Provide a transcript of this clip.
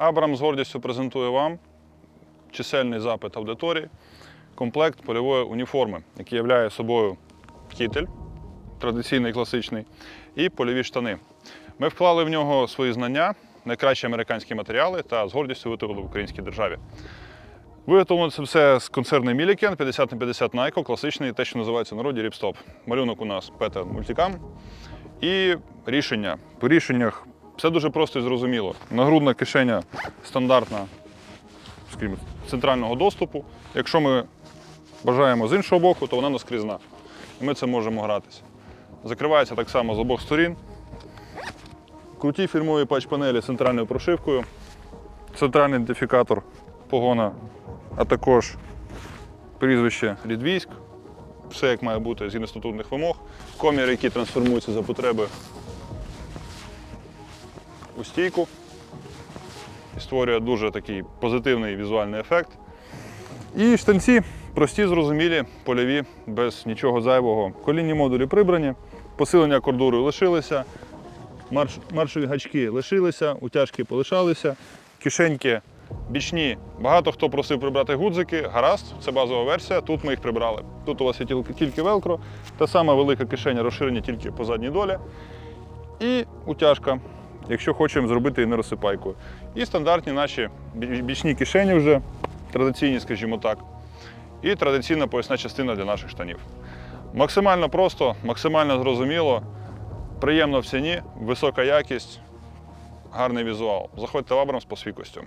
Абрам з гордістю презентує вам чисельний запит аудиторії, комплект польової уніформи, який являє собою кітель, традиційний класичний, і польові штани. Ми вклали в нього свої знання, найкращі американські матеріали та з гордістю виготовили в українській державі. Виготовлено це все з концерну Мілікен 50 на 50 Найко, класичний, те, що називається в народі ріпстоп. Малюнок у нас Пета мультикам. І рішення. По рішеннях все дуже просто і зрозуміло. Нагрудна кишеня стандартна, скажімо, центрального доступу. Якщо ми бажаємо з іншого боку, то вона наскрізна. І ми це можемо гратися. Закривається так само з обох сторін. Круті фірмові патч-панелі з центральною прошивкою, центральний ідентифікатор погона, а також прізвище Лідвійськ. Все як має бути згідно статутних вимог. Коміри, які трансформуються за потреби у стійку. І створює дуже такий позитивний візуальний ефект. І штанці прості, зрозумілі, польові, без нічого зайвого. Колінні модулі прибрані, посилення кордуру лишилися, марш, маршові гачки лишилися, утяжки полишалися, кишеньки бічні. Багато хто просив прибрати гудзики. Гаразд, це базова версія. Тут ми їх прибрали. Тут у вас є тільки, тільки велкро, та сама велика кишеня розширення тільки по задній долі. І утяжка, якщо хочемо зробити її не розсипайкою. І стандартні наші бічні кишені вже, традиційні, скажімо так. І традиційна поясна частина для наших штанів. Максимально просто, максимально зрозуміло, приємно в ціні, висока якість, гарний візуал. Заходьте в Абрамс по свій костюм.